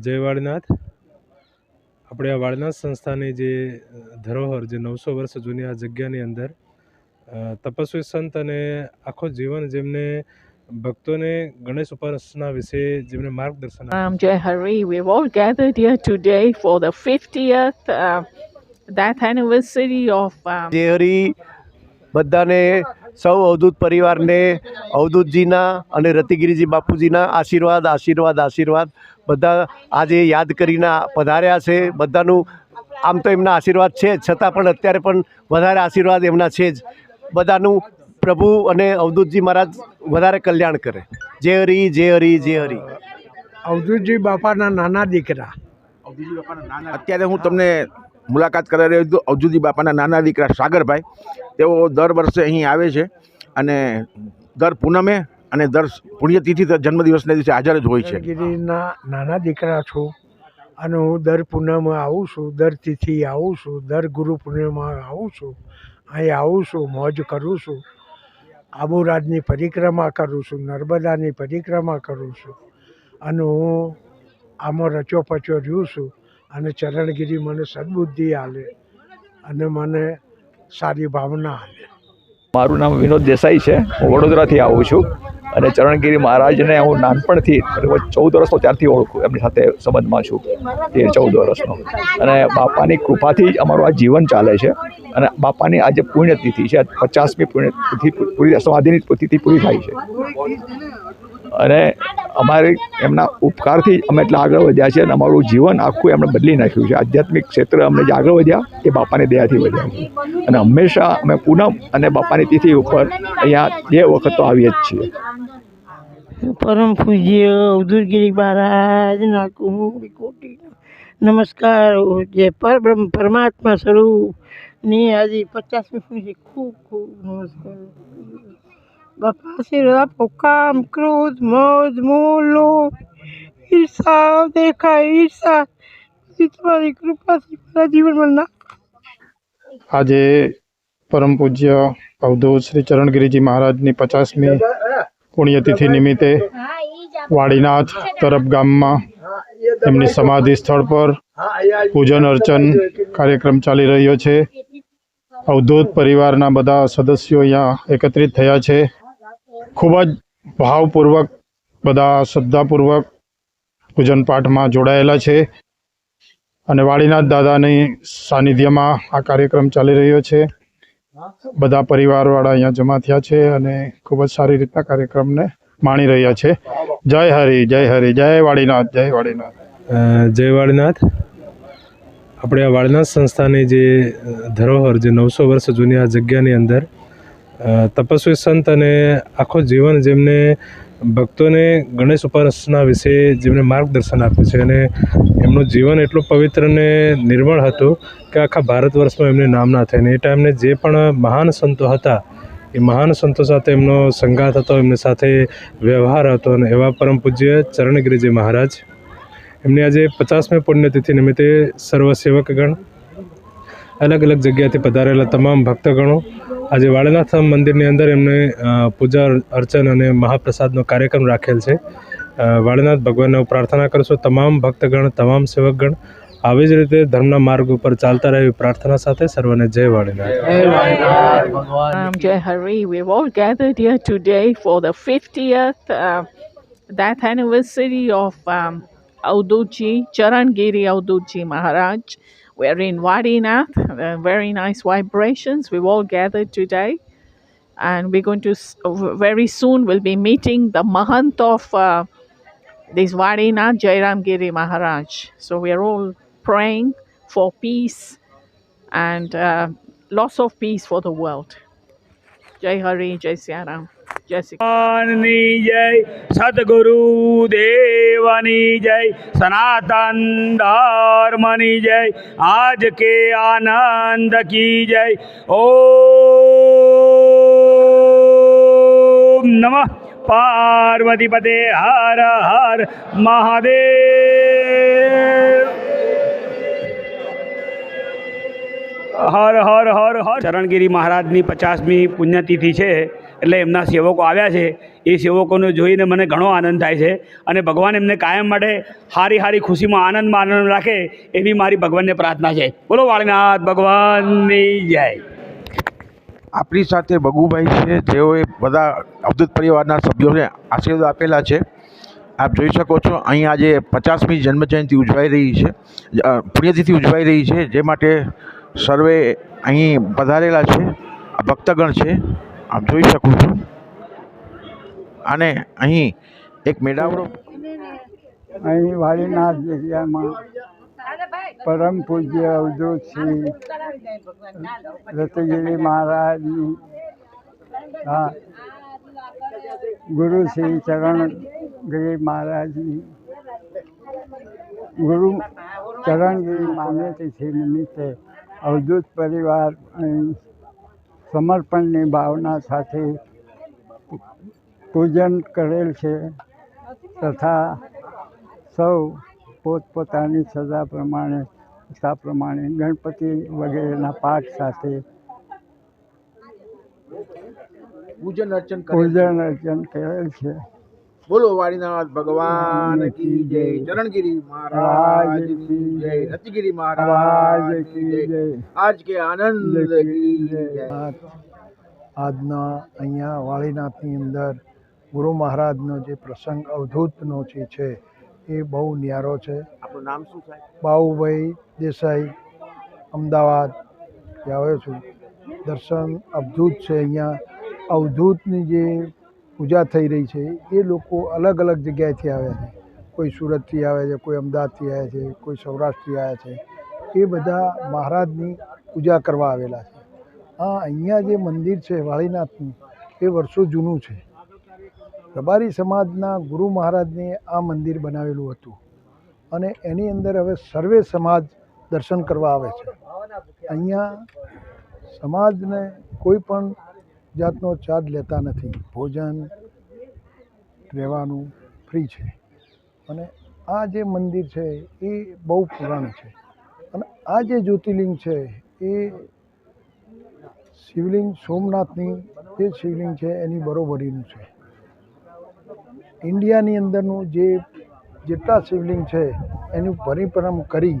જય વાળનાથ. આપણે આ વાળનાથ સંસ્થાની જે ધરોહર જે નવસો વર્ષ જૂની આ જગ્યાની અંદર તપસ્વી સંત અને આખો જીવન જેમને ભક્તોને ગણેશ ઉપાસના વિશે જેમને માર્ગદર્શન. Um, Jai Hari, we've all gathered here today for the 50th uh, death anniversary of um, જે હરી. બધાને સૌ અવધૂત પરિવારને અવધૂતજીના અને રતિગીરીજી બાપુજીના આશીર્વાદ આશીર્વાદ આશીર્વાદ. બધા આજે યાદ કરીને પધાર્યા છે. બધાનું આમ તો એમના આશીર્વાદ છે જ. છતાં પણ અત્યારે પણ વધારે આશીર્વાદ એમના છે જ. બધાનું પ્રભુ અને અવધૂતજી મહારાજ વધારે કલ્યાણ કરે. જય હરી જય હરી જય હરી. અવધૂતજી બાપાના નાના દીકરા. અત્યારે હું તમને મુલાકાત કરાવી રહ્યો છું. અવજુદી બાપાના નાના દીકરા સાગરભાઈ. તેઓ દર વર્ષે અહીં આવે છે અને દર પૂનમે અને દર પુણ્યતિથિ તો જન્મદિવસના દિવસે હાજર જ હોય છે. ગીરીના નાના દીકરા છું અને હું દર પૂનમે આવું છું દર તિથિ આવું છું દર ગુરુ પૂર્ણિમામાં આવું છું અહીં આવું છું મોજ કરું છું આબુરાજની પરિક્રમા કરું છું નર્મદાની પરિક્રમા કરું છું અને હું આમાં રચો પચો રહ્યું છું અને ચરણગીરી મને સદબુદ્ધિ આલે અને મને સારી ભાવના આલે. મારું નામ વિનોદ દેસાઈ છે. હું વડોદરાથી આવું છું. અને ચરણગીરી મહારાજને હું નાનપણથી ચૌદ વર્ષનો ત્યારથી ઓળખું એમની સાથે સંબંધમાં છું, તેર ચૌદ વર્ષનો. અને બાપાની કૃપાથી જ અમારું આ જીવન ચાલે છે. અને બાપાની આજે પુણ્યતિથિ છે, પચાસમી પુણ્યતિથિ, પૂરી સમાધિની તિથિ પૂરી થાય છે. અને અમારી એમના ઉપકારથી અમે એટલા આગળ વધ્યા છે અને અમારું જીવન આખું એમણે બદલી નાખ્યું છે. આધ્યાત્મિક ક્ષેત્રે અમને જે આગળ વધ્યા એ બાપાની દયાથી વધ્યા છે. અને હંમેશા અમે પૂનમ અને બાપાની તિથિ ઉપર અહીંયા બે વખત તો આવીએ જ છીએ. પરમ પૂજ્ય અવધૂતગીરી મહારાજના કુમુરી કોટી. નમસ્કાર જે પરબ્રહ્મ પરમાત્મા સ્વરૂપની આજે પચાસમી પૂજ્ય, ખૂબ ખૂબ નમસ્કાર. બાપા આશીર્વાદ, આપો કામ, ક્રોધ મોજ મોલો ઈર્ષા, દેખાય, ઈર્ષા. તમારી કૃપાથી મારા જીવનમાં ના. આજે પરમ પૂજ્ય અવધૂત શ્રી ચરણગીરીજી મહારાજની પચાસમી પુણ્યતિથિ નિમિત્તે વાડીનાથ તરફ ગામમાં એમની સમાધિ સ્થળ પર પૂજન અર્ચન કાર્યક્રમ ચાલી રહ્યો છે. અવધૂત પરિવારના બધા સદસ્યો અહીંયા એકત્રિત થયા છે. ખૂબ જ ભાવપૂર્વક બધા શ્રદ્ધાપૂર્વક પૂજન પાઠમાં જોડાયેલા છે અને વાડીનાથ દાદાની સાનિધ્યમાં આ કાર્યક્રમ ચાલી રહ્યો છે. બધા પરિવારવાળા અહીંયા જમા થયા છે અને ખૂબ જ સારી રીતના કાર્યક્રમને માણી રહ્યા છે. જય હરિ જય હરિ જય વાળીનાથ જય વાડીનાથ અ, જય વાળીનાથ. આપણે આ વાળનાથ સંસ્થાની જે ધરોહર જે નવસો વર્ષ જૂની આ જગ્યાની અંદર તપસ્વી સંત અને આખો જીવન જેમને ભક્તોને ગણેશ ઉપાસના વિશે જેમને માર્ગદર્શન આપ્યું છે અને એમનું જીવન એટલું પવિત્ર અને નિર્મળ હતું કે આખા ભારત વર્ષમાં એમને નામ ના થાય. ને એ ટાઈમને જે પણ મહાન સંતો હતા, એ મહાન સંતો સાથે એમનો સંગાત હતો, એમની સાથે વ્યવહાર હતો અને એવા પરમ પૂજ્ય ચરણગીરીજી મહારાજ. એમની આજે પચાસમી પુણ્યતિથિ નિમિત્તે સર્વ સેવકગણ અલગ અલગ જગ્યાથી પધારેલા તમામ ભક્તગણો આજે વાળનાથ મંદિરની અંદર એમને પૂજા અર્ચન અને મહાપ્રસાદનો કાર્યક્રમ રાખેલ છે. વાળનાથ ભગવાનને હું પ્રાર્થના કરું તમામ ભક્તગણ તમામ સેવકગણ આવી જ રીતે ધર્મના માર્ગ ઉપર ચાલતા રહે પ્રાર્થના સાથે સર્વને જય Valinath Jai Hari, we've all gathered here today for the 50th uh, death anniversary of um, Audutji, Charangiri Audutji Maharaj. We're in Wadinath, uh, very nice vibrations. We've all gathered today. And we're going to, very soon, we'll be meeting the Mahant of uh, this Wadinath, Jairam Giri Maharaj. So we're all praying for peace and uh, lots of peace for the world. Jai Hari, Jai Siaram, Jai Sri ભગવાનની જય સદગુરુ દેવની જય સનાતન ધર્મની જય આજ કે આનંદ કી જય ઓમ નમઃ પાર્વતી પતે હર હર મહાદેવ હર હર હર હર ચરણગીરી મહારાજની પચાસમી પુણ્યતિથિ છે. એટલે એમના સેવકો આવ્યા છે, એ સેવકોને જોઈને મને ઘણો આનંદ થાય છે અને ભગવાન એમને કાયમ માટે હારી હારી ખુશીમાં આનંદમાં આનંદ રાખે એવી મારી ભગવાનને પ્રાર્થના છે. બોલો વાળીનાથ ભગવાનની જય. આપણી સાથે બગુભાઈ છે, જેઓએ બધા અવધૂત પરિવારના સભ્યોને આશીર્વાદ આપેલા છે. આપ જોઈ શકો છો, અહીં આજે પચાસમી જન્મજયંતિ ઉજવાઈ રહી છે પુણ્યતિથિ ઉજવાઈ રહી છે, જે માટે સર્વે અહીં પધારેલા છે ભક્તગણ છે. આપ જોઈ શકો છો. અને અહીં એક મેળાવડો અહીં વાળીનાથ જગ્યામાં પરમ પૂજ્ય અવધૂત શ્રી રતગીરી મહારાજની, હા, ગુરુ શ્રી ચરણગીરી મહારાજની, ગુરુ ચરણગીરી માન્યતિથી નિમિત્તે અવધૂત પરિવાર અહીં સમર્પણની ભાવના સાથે પૂજન કરેલ છે તથા સૌ પોતપોતાની સજા પ્રમાણે સા પ્રમાણે ગણપતિ વગેરેના પાઠ સાથે પૂજન અર્ચન પૂજન અર્ચન કરેલ છે. બોલો વાણીનાથ ભગવાન કી જય? ચરણગીરી મહારાજ કી જય? રતિગીરી મહારાજ કી જય. આજ કે આનંદ કી જય? આજના અહીંયા વાળીનાથની અંદર ગુરુ મહારાજનો જે પ્રસંગ અવધૂતનો જે છે એ બહુ ન્યારો છે. આપણું નામ શું સાહેબ? બાહુભાઈ દેસાઈ અમદાવાદ. આવ્યો છું. દર્શન અવધૂત છે અહીંયા. અવધૂતની જે પૂજા થઈ રહી છે. એ લોકો અલગ અલગ જગ્યાએથી આવ્યા છે. કોઈ સુરતથી આવે છે, કોઈ અમદાવાદથી આવ્યા છે, કોઈ સૌરાષ્ટ્રથી આવ્યા છે. એ બધા મહારાજની પૂજા કરવા આવેલા છે. આ અહીંયા જે મંદિર છે વાળીનાથનું, એ વર્ષો જૂનું છે. રબારી સમાજના ગુરુ મહારાજને આ મંદિર બનાવેલું હતું. અને એની અંદર હવે સર્વે સમાજ દર્શન કરવા આવે છે. અહીંયા સમાજને કોઈ પણ જાતનો ચાર્જ લેતા નથી. ભોજન, રહેવાનું ફ્રી છે. અને આ જે મંદિર છે એ બહુ પુરાણું છે. અને આ જે જ્યોતિર્લિંગ છે એ શિવલિંગ સોમનાથની જે શિવલિંગ છે એની બરોબરીનું છે. ઇન્ડિયાની અંદરનું જે જેટલા શિવલિંગ છે એનું પરિભ્રમ કરી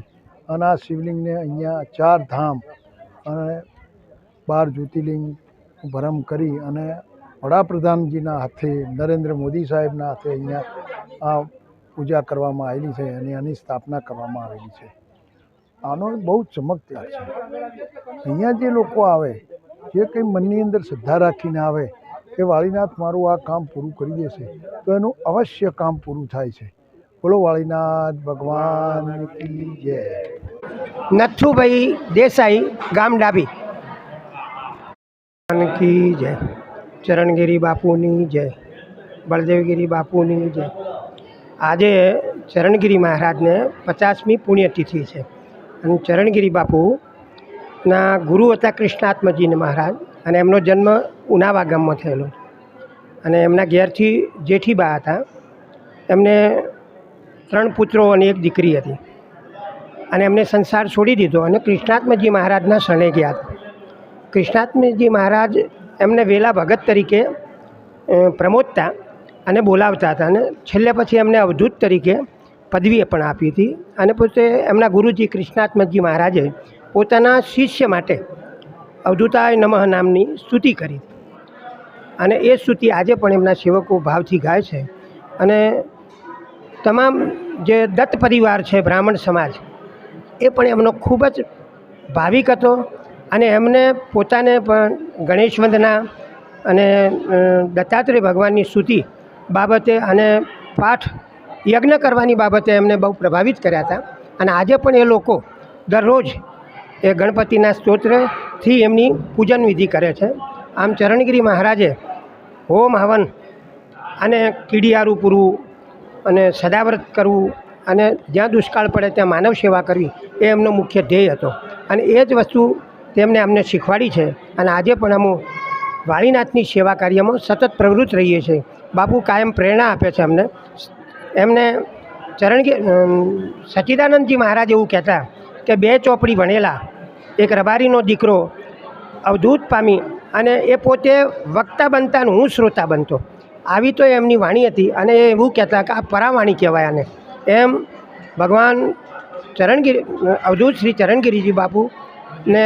અને આ શિવલિંગને અહીંયા ચાર ધામ અને બાર જ્યોતિર્લિંગ ભરમ કરી અને વડાપ્રધાનજીના હાથે, નરેન્દ્ર મોદી સાહેબના હાથે અહીંયા આ પૂજા કરવામાં આવેલી છે અને આની સ્થાપના કરવામાં આવેલી છે. આનો બહુ ચમકદાર છે. અહીંયા જે લોકો આવે, જે કંઈ મનની અંદર શ્રદ્ધા રાખીને આવે, કે વાળીનાથ મારું આ કામ પૂરું કરી દેશે, તો એનું અવશ્ય કામ પૂરું થાય છે. બોલો વાળીનાથ ભગવાન જય. નથુભાઈ દેસાઈ ગામ ડાબી કી જય. ચરણગીરી બાપુની જય. બળદેવગીરી બાપુની જય. આજે ચરણગીરી મહારાજને પચાસમી પુણ્યતિથિ છે. અને ચરણગીરી બાપુના ગુરુ હતા કૃષ્ણાત્મજી મહારાજ. અને એમનો જન્મ ઉનાવા ગામમાં થયેલો. અને એમના ઘેરથી જેઠીબા હતા. એમને ત્રણ પુત્રો અને એક દીકરી હતી. અને એમને સંસાર છોડી દીધો અને કૃષ્ણાત્મજી મહારાજના શરણે ગયા હતા. કૃષ્ણાત્મજી મહારાજ એમને વેલા ભગત તરીકે પ્રમોદતા અને બોલાવતા હતા અને છેલ્લે પછી એમને અવધૂત તરીકે પદવી પણ આપી હતી અને પોતે એમના ગુરુજી કૃષ્ણાત્મજી મહારાજે પોતાના શિષ્ય માટે અવધૂતાય નમઃ નામની સ્તુતિ કરી અને એ સ્તુતિ આજે પણ એમના સેવકો ભાવથી ગાય છે અને તમામ જે દત્ત પરિવાર છે બ્રાહ્મણ સમાજ, એ પણ એમનો ખૂબ જ ભાવિક હતો અને એમને પોતાને પણ ગણેશ વંદના અને દત્તાત્રેય ભગવાનની સ્તુતિ બાબતે અને પાઠ યજ્ઞ કરવાની બાબતે એમને બહુ પ્રભાવિત કર્યા હતા. અને આજે પણ એ લોકો દરરોજ એ ગણપતિના સ્તોત્રથી એમની પૂજન વિધિ કરે છે. આમ ચરણગીરી મહારાજે હોમ હવન અને કીડિયારું પૂરવું અને સદાવ્રત કરવું અને જ્યાં દુષ્કાળ પડે ત્યાં માનવ સેવા કરવી એ એમનો મુખ્ય ધ્યેય હતો. અને એ જ વસ્તુ તેમને અમને શીખવાડી છે અને આજે પણ અમે વાળીનાથની સેવા કાર્યમાં સતત પ્રવૃત્ત રહીએ છીએ. બાપુ કાયમ પ્રેરણા આપે છે અમને. એમને ચરણ અમ, સચ્ચિદાનંદજી મહારાજ એવું કહેતા કે બે ચોપડી ભણેલા એક રબારીનો દીકરો અવધૂત પામી અને એ પોતે વક્તા બનતા હું શ્રોતા બનતો. આવી તો એમની વાણી હતી અને એ એવું કહેતા કે આ પરાવાણી કહેવાય આને. એમ ભગવાન ચરણગીરી અવધૂત શ્રી ચરણગીરીજી બાપુ ને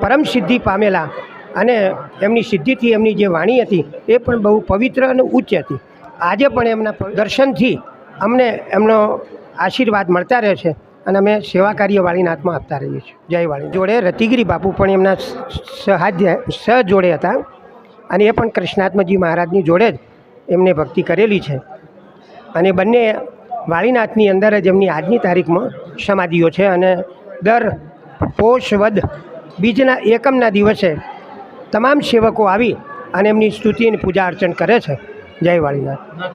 પરમ સિદ્ધિ પામેલા અને એમની સિદ્ધિથી એમની જે વાણી હતી એ પણ બહુ પવિત્ર અને ઉચ્ચ હતી. આજે પણ એમના દર્શનથી અમને એમનો આશીર્વાદ મળતા રહે છે અને અમે સેવા કાર્ય વાળીનાથમાં આપતા રહીએ છીએ. જય વાળી. જોડે રતિગીરી બાપુ પણ એમના સહાધ્ય સહ જોડે હતા અને એ પણ કૃષ્ણાત્મજી મહારાજની જોડે જ એમને ભક્તિ કરેલી છે. અને બંને વાળીનાથની અંદર જ એમની આજની તારીખમાં સમાધિઓ છે અને દર પોષ વદ બીજના એકમના દિવસે તમામ સેવકો આવી અને એમની સ્તુતિ અને પૂજા અર્ચન કરે છે. જય વાળીનાથ.